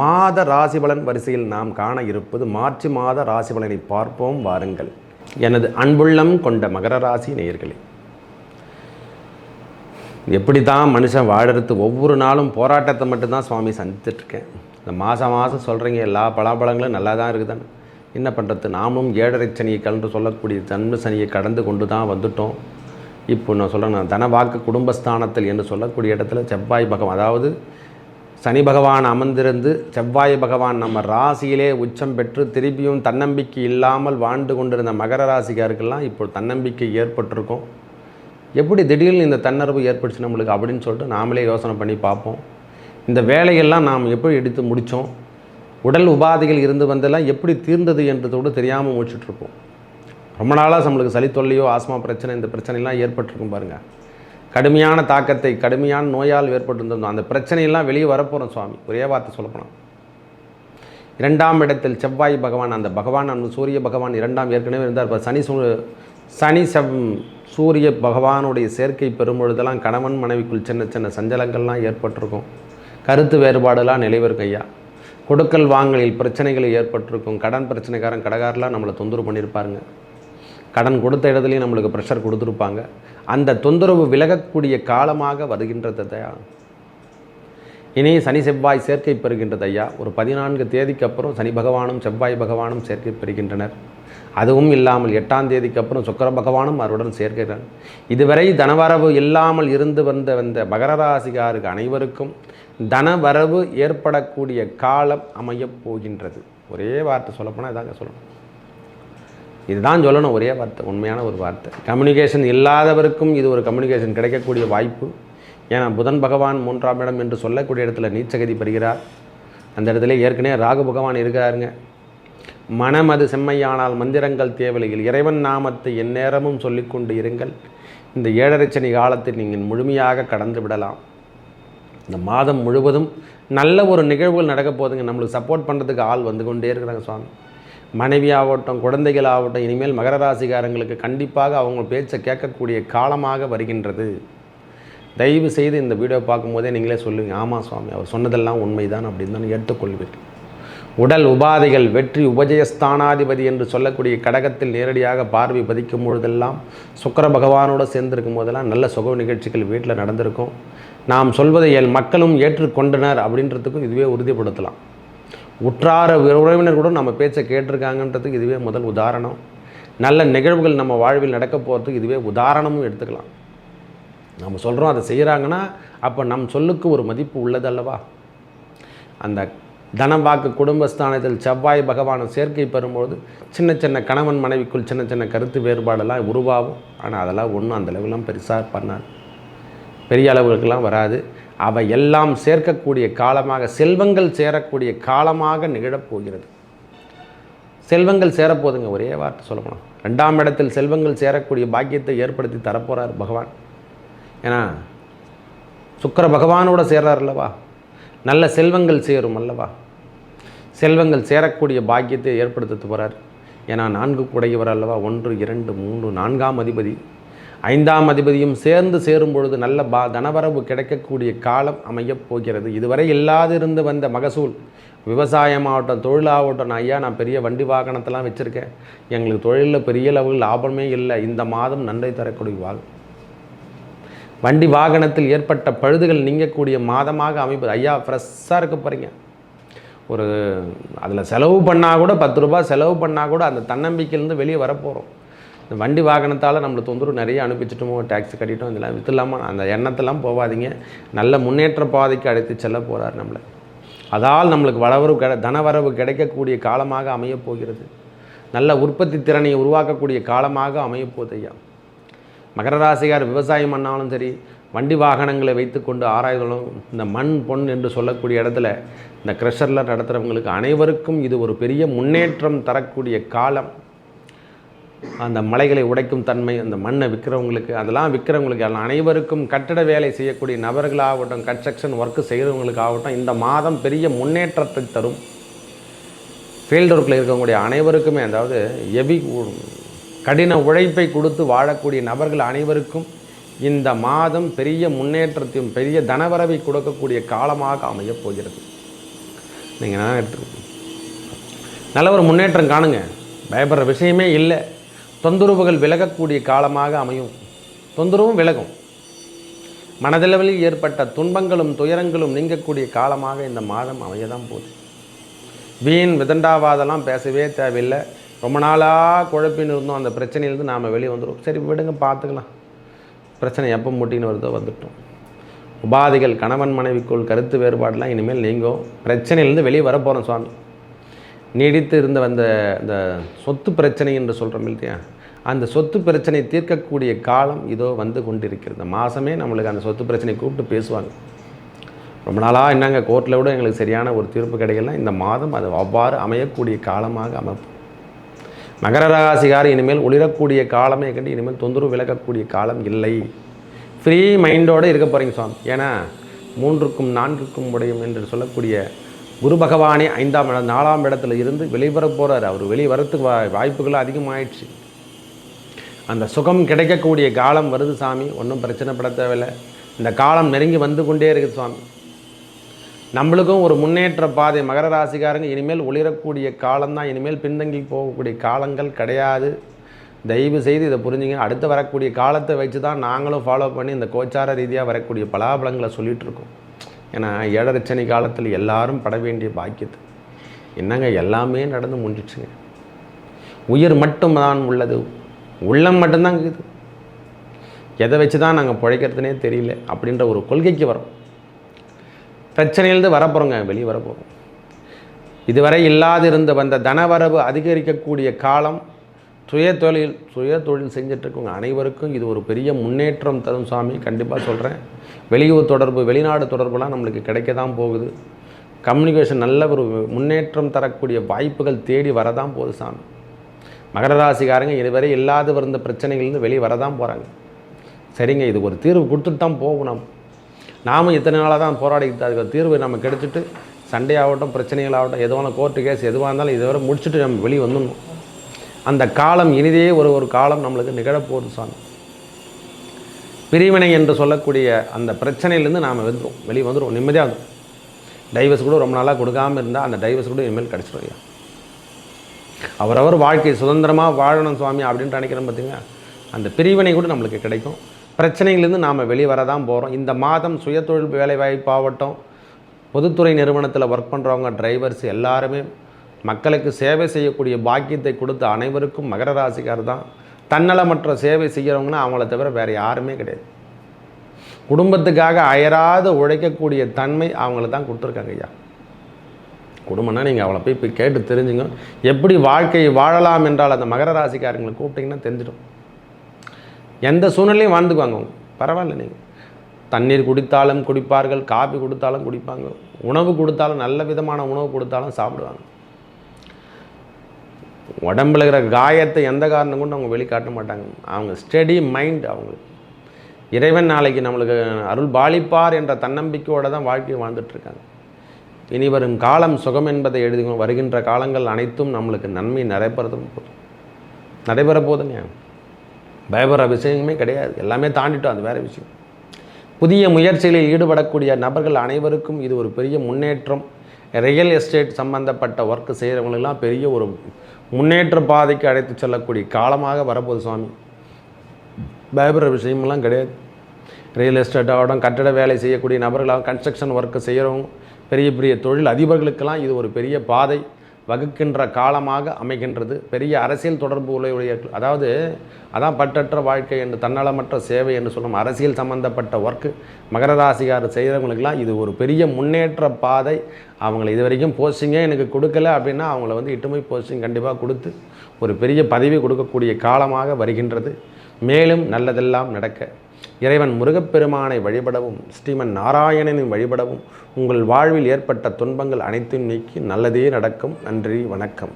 மாத ராசிபலன் வரிசையில் நாம் காண இருப்பது மார்ச் மாத ராசிபலனை பார்ப்போம் வாருங்கள். எனது அன்புள்ளம் கொண்ட மகர ராசி நேயர்களே எப்படி தான் மனுஷன் வாழறது ஒவ்வொரு நாளும் போராட்டத்தை மட்டும்தான் சுவாமி சந்தித்துட்ருக்கேன். இந்த மாதம் மாதம் சொல்கிறீங்க எல்லா பலாபலங்களும் நல்லா தான் இருக்குதானே என்ன பண்ணுறது நாமும் ஏழரை சனியை கலந்து சொல்லக்கூடிய ஜன்ம சனியை கடந்து கொண்டு தான் வந்துட்டோம். இப்போ நான் சொல்கிறேன் நான் தனவாக்கு குடும்பஸ்தானத்தில் என்று சொல்லக்கூடிய இடத்துல செவ்வாய் பகம் அதாவது சனி பகவான் அமர்ந்திருந்து செவ்வாய் பகவான் நம்ம ராசியிலே உச்சம் பெற்று திருப்பியும் தன்னம்பிக்கை இல்லாமல் வாழ்ந்து கொண்டிருந்த மகர ராசிக்காருக்கெல்லாம் இப்போ தன்னம்பிக்கை ஏற்பட்டிருக்கும். எப்படி திடீர்னு இந்த தன்னர்வு ஏற்பட்டுச்சு நம்மளுக்கு அப்படின்னு சொல்லிட்டு நாமளே யோசனை பண்ணி பார்ப்போம். இந்த வேலையெல்லாம் நாம் எப்படி எடுத்து முடித்தோம்? உடல் உபாதைகள் இருந்து வந்தெல்லாம் எப்படி தீர்ந்தது என்றதோடு தெரியாமல் முடிச்சுட்ருப்போம் ரொம்ப நாளாக நம்மளுக்கு சளி தொல்லையோ ஆஸ்மா பிரச்சனை இந்த பிரச்சனைலாம் ஏற்பட்டிருக்கும் பாருங்கள் கடுமையான தாக்கத்தை கடுமையான நோயால் ஏற்பட்டிருந்தோம் அந்த பிரச்சனையெல்லாம் வெளியே வரப்போகிறோம் சுவாமி. ஒரே வார்த்தை சொல்லப்போனால் இரண்டாம் இடத்தில் செவ்வாய் பகவான் அந்த பகவான் அந்த சூரிய பகவான் இரண்டாம் ஏற்கனவே இருந்தார். இப்போ சனி சூ சனி செவ் சூரிய பகவானுடைய சேர்க்கை பெறும்பொழுதெல்லாம் கணவன் மனைவிக்குள் சின்ன சின்ன சஞ்சலங்கள்லாம் ஏற்பட்டிருக்கும். கருத்து வேறுபாடெல்லாம் நிலைவரும் ஐயா. கொடுக்கல் வாங்கலில் பிரச்சனைகள் ஏற்பட்டிருக்கும். கடன் பிரச்சனைக்காரன் கடகாரெலாம் நம்மளை தொந்தரவு பண்ணியிருப்பாருங்க. கடன் கொடுத்த இடத்துலையும் நம்மளுக்கு ப்ரெஷர் கொடுத்துருப்பாங்க. அந்த தொந்தரவு விலகக்கூடிய காலமாக வருகின்றது தயா இனி சனி செவ்வாய் சேர்க்கை பெறுகின்றது ஐயா. ஒரு பதினான்கு தேதிக்கு அப்புறம் சனி பகவானும் செவ்வாய் பகவானும் சேர்க்கை பெறுகின்றனர். அதுவும் இல்லாமல் எட்டாம் தேதிக்கு அப்புறம் சுக்கர பகவானும் அவருடன் சேர்க்கிறார். இதுவரை தனவரவு இல்லாமல் இருந்து வந்த வந்த மகர ராசிகாருக்கு அனைவருக்கும் தனவரவு ஏற்படக்கூடிய காலம் அமையப் போகின்றது. ஒரே வார்த்தை சொல்லப்போனால் இதாங்க சொல்லணும். இதுதான் சொல்லணும் ஒரே வார்த்தை உண்மையான ஒரு வார்த்தை. கம்யூனிகேஷன் இல்லாதவருக்கும் இது ஒரு கம்யூனிகேஷன் கிடைக்கக்கூடிய வாய்ப்பு. ஏன்னா புதன் பகவான் மூன்றாம் இடம் என்று சொல்லக்கூடிய இடத்துல நீச்சகதி பெறுகிறார். அந்த இடத்துல ஏற்கனவே ராகு பகவான் இருக்கிறாருங்க மனம் அது செம்மையானால் மந்திரங்கள் தேவலையில் இறைவன் நாமத்தை எந்நேரமும் சொல்லிக்கொண்டு இருங்கள். இந்த ஏழரை சனி காலத்தை நீங்கள் முழுமையாக கடந்து விடலாம். இந்த மாதம் முழுவதும் நல்ல ஒரு நிகழ்வுகள் நடக்க போதுங்க நம்மளுக்கு சப்போர்ட் பண்ணுறதுக்கு ஆள் வந்து கொண்டே இருக்கிறாங்க சுவாமி. மனைவியாகட்டும் குழந்தைகளாகட்டும் குழந்தைகள் இனிமேல் மகர ராசிகாரங்களுக்கு கண்டிப்பாக அவங்க பேச்சை கேட்கக்கூடிய காலமாக வருகின்றது. தயவு செய்து இந்த வீடியோ பார்க்கும்போதே நீங்களே சொல்லுங்கள் ஆமாம் சுவாமி அவர் சொன்னதெல்லாம் உண்மைதான் அப்படின்னு தான் உடல் உபாதைகள் வெற்றி உபஜயஸ்தானாதிபதி என்று சொல்லக்கூடிய கடகத்தில் நேரடியாக பார்வை பதிக்கும் பொழுதெல்லாம் சுக்கர பகவானோடு சேர்ந்திருக்கும் போதெல்லாம் நல்ல சுக நிகழ்ச்சிகள் வீட்டில் நடந்திருக்கும். நாம் சொல்வதை என் மக்களும் ஏற்றுக்கொண்டனர் அப்படின்றதுக்கும் இதுவே உறுதிப்படுத்தலாம். உற்றார உறவினர் கூட நம்ம பேச்சை கேட்டிருக்காங்கன்றதுக்கு இதுவே முதல் உதாரணம். நல்ல நிகழ்வுகள் நம்ம வாழ்வில் நடக்க போகிறதுக்கு இதுவே உதாரணமும் எடுத்துக்கலாம். நம்ம சொல்கிறோம் அதை செய்கிறாங்கன்னா அப்போ நம் சொல்லுக்கு ஒரு மதிப்பு உள்ளது அல்லவா அந்த தனம் வாக்கு குடும்பஸ்தானத்தில் செவ்வாய் பகவான சேர்க்கை பெறும்போது சின்ன சின்ன கணவன் மனைவிக்குள் சின்ன சின்ன கருத்து வேறுபாடெல்லாம் உருவாகும். ஆனால் அதெல்லாம் ஒன்றும் அந்த அளவுலாம் பெருசாக பண்ணாது. பெரிய அளவுகளுக்கெல்லாம் வராது. அவை எல்லாம் சேர்க்கக்கூடிய காலமாக செல்வங்கள் சேரக்கூடிய காலமாக நிகழப்போகிறது செல்வங்கள் சேரப்போதுங்க ஒரே வார்த்தை சொல்லப்போனால் ரெண்டாம் இடத்தில் செல்வங்கள் சேரக்கூடிய பாக்கியத்தை ஏற்படுத்தி தரப்போகிறார் பகவான். ஏன்னா சுக்கர பகவானோட சேர்றார் அல்லவா? நல்ல செல்வங்கள் சேரும் அல்லவா? செல்வங்கள் சேரக்கூடிய பாக்கியத்தை ஏற்படுத்த போகிறார் ஏன்னா நான்கு குடையவர் அல்லவா? ஒன்று இரண்டு மூன்று நான்காம் அதிபதி. ஐந்தாம் அதிபதியும் சேர்ந்து சேரும் பொழுது நல்ல பா தனவரவு கிடைக்கக்கூடிய காலம் அமையப் போகிறது. இதுவரை இல்லாதிருந்து வந்த மகசூல். விவசாயமாகட்டும் தொழிலாகட்டும் நான் ஐயா நான் பெரிய வண்டி வாகனத்தெல்லாம் வச்சுருக்கேன். எங்களுக்கு தொழிலில் பெரிய அளவில் லாபமே இல்லை. இந்த மாதம் நன்மை தரக்கூடிய வாழ். வண்டி வாகனத்தில் ஏற்பட்ட பழுதுகள் நீங்கக்கூடிய மாதமாக அமைப்பது ஐயா ஃப்ரெஷ்ஷாக இருக்க போகிறீங்க ஒரு அதில் செலவு பண்ணால் கூட பத்து ரூபா செலவு பண்ணால் கூட அந்த தன்னம்பிக்கையிலேருந்து வெளியே வரப்போகிறோம் இந்த வண்டி வாகனத்தால் நம்மளை தொந்தரவு நிறைய அனுப்பிச்சிட்டோமோ டேக்ஸ் கட்டிட்டோம் இதெல்லாம் விற்றுலாமா அந்த எண்ணத்தெல்லாம் போகாதீங்க. நல்ல முன்னேற்ற பாதைக்கு அழைத்து செல்ல போகிறார் நம்மளை. அதால் நம்மளுக்கு வளவரவு கிட தனவரவு கிடைக்கக்கூடிய காலமாக அமையப் போகிறது. நல்ல உற்பத்தி திறனை உருவாக்கக்கூடிய காலமாக அமையப் ஐயா. மகர ராசிகார் விவசாயம் பண்ணாலும் சரி வண்டி வாகனங்களை வைத்துக்கொண்டு ஆராய்தலும் இந்த மண் பொன் என்று சொல்லக்கூடிய இடத்துல இந்த க்ரெஷரில் நடத்துகிறவங்களுக்கு அனைவருக்கும் இது ஒரு பெரிய முன்னேற்றம் தரக்கூடிய காலம். அந்த மலைகளை உடைக்கும் தன்மை அந்த மண்ணை விற்கிறவங்களுக்கு அதெல்லாம் விற்கிறவங்களுக்கு எல்லாம் அனைவருக்கும் கட்டட வேலை செய்யக்கூடிய நபர்களாகட்டும் கன்ஸ்ட்ரக்ஷன் ஒர்க்கு செய்கிறவங்களுக்கு ஆகட்டும் இந்த மாதம் பெரிய முன்னேற்றத்தை தரும். ஃபீல்டு ஒர்க்கில் இருக்கக்கூடிய அனைவருக்குமே அதாவது எவி கடின உழைப்பை கொடுத்து வாழக்கூடிய நபர்கள் அனைவருக்கும் இந்த மாதம் பெரிய முன்னேற்றத்தையும் பெரிய தனவரவை கொடுக்கக்கூடிய காலமாக அமையப் போகிறது. நீங்கள் எடுத்துக்கோங்க. நல்ல ஒரு முன்னேற்றம் காணுங்க. பயப்படுற விஷயமே இல்லை. தொந்தரவுகள் விலகக்கூடிய காலமாக அமையும். தொந்தரவும் விலகும். மனதளவில் ஏற்பட்ட துன்பங்களும் துயரங்களும் நீங்கக்கூடிய காலமாக இந்த மாதம் அமைய தான் போகுது. வீண் விதண்டாவாதெல்லாம் பேசவே தேவையில்லை. ரொம்ப நாளாக குழப்பின்னு இருந்தோம். அந்த பிரச்சனையிலேருந்து நாம் வெளியே வந்துடும் சரி விடுங்க பார்த்துக்கலாம். பிரச்சனை எப்போ முட்டின்னு வருதோ வந்துட்டோம். உபாதைகள் கணவன் மனைவிக்குள் கருத்து வேறுபாடெலாம் இனிமேல் நீங்கும். பிரச்சனையிலேருந்து வெளியே வர போகிறோம் சுவாமி. நீடித்து இருந்த அந்த அந்த சொத்து பிரச்சனை என்று சொல்கிறோம் இல்லையா? அந்த சொத்து பிரச்சனை தீர்க்கக்கூடிய காலம் இதோ வந்து கொண்டிருக்கிறது. மாதமே நம்மளுக்கு அந்த சொத்து பிரச்சனை கூப்பிட்டு பேசுவாங்க. ரொம்ப நாளாக என்னங்க கோர்ட்டில் விட எங்களுக்கு சரியான ஒரு தீர்ப்பு கிடைக்கல இந்த மாதம் அது அவ்வாறு அமையக்கூடிய காலமாக அமைப்பு. மகர ராசிகார் இனிமேல் ஒளிரக்கூடிய காலமே கண்டு இனிமேல் தொந்தரவு விளக்கக்கூடிய காலம் இல்லை. ஃப்ரீ மைண்டோடு இருக்க போகிறீங்க சுவாமி. ஏன்னா மூன்றுக்கும் நான்குக்கும் உடையும் என்று சொல்லக்கூடிய குரு பகவானே ஐந்தாம் இடம் நாலாம் இடத்துல இருந்து வெளிவர போகிறார் அவர் வெளிவரத்துக்கு வா வாய்ப்புகள் அதிகமாயிடுச்சு. அந்த சுகம் கிடைக்கக்கூடிய காலம் வருது சாமி. ஒன்றும் பிரச்சனைப்பட தேவையில்லை. இந்த காலம் நெருங்கி வந்து கொண்டே இருக்குது சுவாமி நம்மளுக்கும் ஒரு முன்னேற்ற பாதை மகர ராசிக்காரங்க இனிமேல் ஒளிரக்கூடிய காலம்தான். இனிமேல் பின்தங்கி போகக்கூடிய காலங்கள் கிடையாது. தயவு செய்து இதை புரிஞ்சுங்க. அடுத்து வரக்கூடிய காலத்தை வச்சு தான் நாங்களும் ஃபாலோ பண்ணி இந்த கோச்சார ரீதியாக வரக்கூடிய பலாபலங்களை சொல்லிகிட்ருக்கோம் ஏன்னா ஏழரச்சனி காலத்தில் எல்லாரும் பட வேண்டிய பாக்கியத்து. என்னங்க எல்லாமே நடந்து முடிஞ்சிச்சுங்க. உயிர் மட்டும்தான் உள்ளது. உள்ளம் மட்டும்தான் இருக்குது. எதை வச்சு தான் நாங்கள் பிழைக்கிறதுனே தெரியல அப்படின்ற ஒரு கொள்கைக்கு வரோம். பிரச்சனையிலேருந்து வரப்போகிறோங்க வெளியே வரப்போகிறோம் இதுவரை இல்லாதிருந்து வந்த தனவரவு அதிகரிக்கக்கூடிய காலம் சுய தொழில் சுய தொழில் செஞ்சிட்ருக்கவங்க அனைவருக்கும் இது ஒரு பெரிய முன்னேற்றம் தரும் சாமி. கண்டிப்பாக சொல்கிறேன் வெளியூர் தொடர்பு வெளிநாடு தொடர்புலாம் நம்மளுக்கு கிடைக்க தான் போகுது. கம்யூனிகேஷன் நல்ல ஒரு முன்னேற்றம் தரக்கூடிய வாய்ப்புகள் தேடி வரதான் போகுது சாமி. மகர ராசிக்காரங்க இதுவரை இல்லாத வந்த பிரச்சனைகள்லேருந்து வெளியே வரதான் போகிறாங்க சரிங்க இது ஒரு தீர்வு கொடுத்துட்டு தான் போகணும் நாம். இத்தனை நாளாக தான் போராடிக்கிட்டு அதுக்கு தீர்வு நம்ம கிடைச்சிட்டு சண்டே ஆகட்டும் பிரச்சனைகள் ஆகட்டும் எதுவான கோர்ட்டு கேஸ் எதுவாக இருந்தாலும் இதுவரை முடிச்சுட்டு நம்ம வெளியே வந்துடணும். அந்த காலம் இனிதே ஒரு ஒரு காலம் நம்மளுக்கு நிகழப்போகுது சாமி. பிரிவினை என்று சொல்லக்கூடிய அந்த பிரச்சனையிலேருந்து நாம் வந்துடும் வெளியே வந்துடும் நிம்மதியாக வந்துடும் டைவர்ஸ் கூட ரொம்ப நாளாக கொடுக்காமல் இருந்தால் அந்த டைவர்ஸ் கூட இனிமேல் கிடச்சிடும் ஐயா அவரவர் வாழ்க்கை சுதந்திரமாக வாழணும் சுவாமி அப்படின்ட்டு நினைக்கிறோம் பார்த்தீங்க அந்த பிரிவினை கூட நம்மளுக்கு கிடைக்கும். பிரச்சனையிலேருந்து நாம் வெளியே வர தான் போகிறோம் இந்த மாதம் சுயத்தொழில் வேலைவாய்ப்பாகட்டும் பொதுத்துறை நிறுவனத்தில் ஒர்க் பண்ணுறவங்க டிரைவர்ஸ் எல்லாருமே மக்களுக்கு சேவை செய்யக்கூடிய பாக்கியத்தை கொடுத்த அனைவருக்கும் மகர ராசிக்கார் தான். தன்னலமற்ற சேவை செய்கிறவங்கன்னா அவங்கள தவிர வேறு யாருமே கிடையாது. குடும்பத்துக்காக அயராது உழைக்கக்கூடிய தன்மை அவங்கள தான் கொடுத்துருக்காங்க ஐயா. குடும்பம்னா நீங்கள் அவளை போய் போய் கேட்டு தெரிஞ்சுங்க. எப்படி வாழ்க்கையை வாழலாம் என்றால் அந்த மகர ராசிக்காரங்களை கூப்பிட்டிங்கன்னா தெரிஞ்சிடும். எந்த சூழ்நிலையும் வாழ்ந்துக்குவாங்க அவங்க. பரவாயில்ல நீங்கள் தண்ணீர் குடித்தாலும் குடிப்பார்கள் காபி கொடுத்தாலும் குடிப்பாங்க. உணவு கொடுத்தாலும் நல்ல விதமான உணவு கொடுத்தாலும் சாப்பிடுவாங்க. உடம்புல இருக்கிற காயத்தை எந்த காரணம் கொண்டு அவங்க வெளிக்காட்ட மாட்டாங்க. அவங்க ஸ்டெடி மைண்ட் அவங்களுக்கு இறைவன் நாளைக்கு நம்மளுக்கு அருள் பாலிப்பார் என்ற தன்னம்பிக்கையோடு தான் வாழ்க்கையை வாழ்ந்துட்டுருக்காங்க இனி வரும் காலம் சுகம் என்பதை எழுதி வருகின்ற காலங்கள் அனைத்தும் நம்மளுக்கு நன்மை நடைபெறதும் போதும் நடைபெற போதுங்க. பயபர விஷயமே கிடையாது. எல்லாமே தாண்டிட்டோம். அது வேறு விஷயம். புதிய முயற்சிகளில் ஈடுபடக்கூடிய நபர்கள் அனைவருக்கும் இது ஒரு பெரிய முன்னேற்றம். ரியல் எஸ்டேட் சம்பந்தப்பட்ட ஒர்க் செய்கிறவங்களுக்கெல்லாம் பெரிய ஒரு முன்னேற்ற பாதைக்கு அழைத்து செல்லக்கூடிய காலமாக வரப்போகுது சுவாமி. பயப்படுற விஷயமெல்லாம் கிடையாது. ரியல் எஸ்டேட் ஆகட்டும் கட்டட வேலை செய்யக்கூடிய நபர்களாக கன்ஸ்ட்ரக்ஷன் ஒர்க்கு செய்கிறவங்க பெரிய பெரிய தொழில் அதிபர்களுக்கெல்லாம் இது ஒரு பெரிய பாதை. வகுக்கின்ற காலமாக அமைகின்றது. பெரிய அரசியல் தொடர்பு உடைய அதாவது அதான் பட்டற்ற வாழ்க்கை என்று தன்னலமற்ற சேவை என்று சொல்லும் அரசியல் சம்பந்தப்பட்ட ஒர்க்கு மகர ராசிகார் செய்கிறவங்களுக்கெல்லாம் இது ஒரு பெரிய முன்னேற்ற பாதை. அவங்கள இது வரைக்கும் போஸ்டிங்கே எனக்கு கொடுக்கல அப்படின்னா அவங்கள வந்து இட்டுமை போஸ்டிங் கண்டிப்பாக கொடுத்து ஒரு பெரிய பதவி கொடுக்கக்கூடிய காலமாக வருகின்றது. மேலும் நல்லதெல்லாம் நடக்க. இறைவன் முருகப்பெருமானை வழிபடவும் ஸ்ரீமன் நாராயணனின் வழிபடவும் உங்கள் வாழ்வில் ஏற்பட்ட துன்பங்கள் அனைத்தையும் நீக்கி நல்லதே நடக்கும். நன்றி வணக்கம்.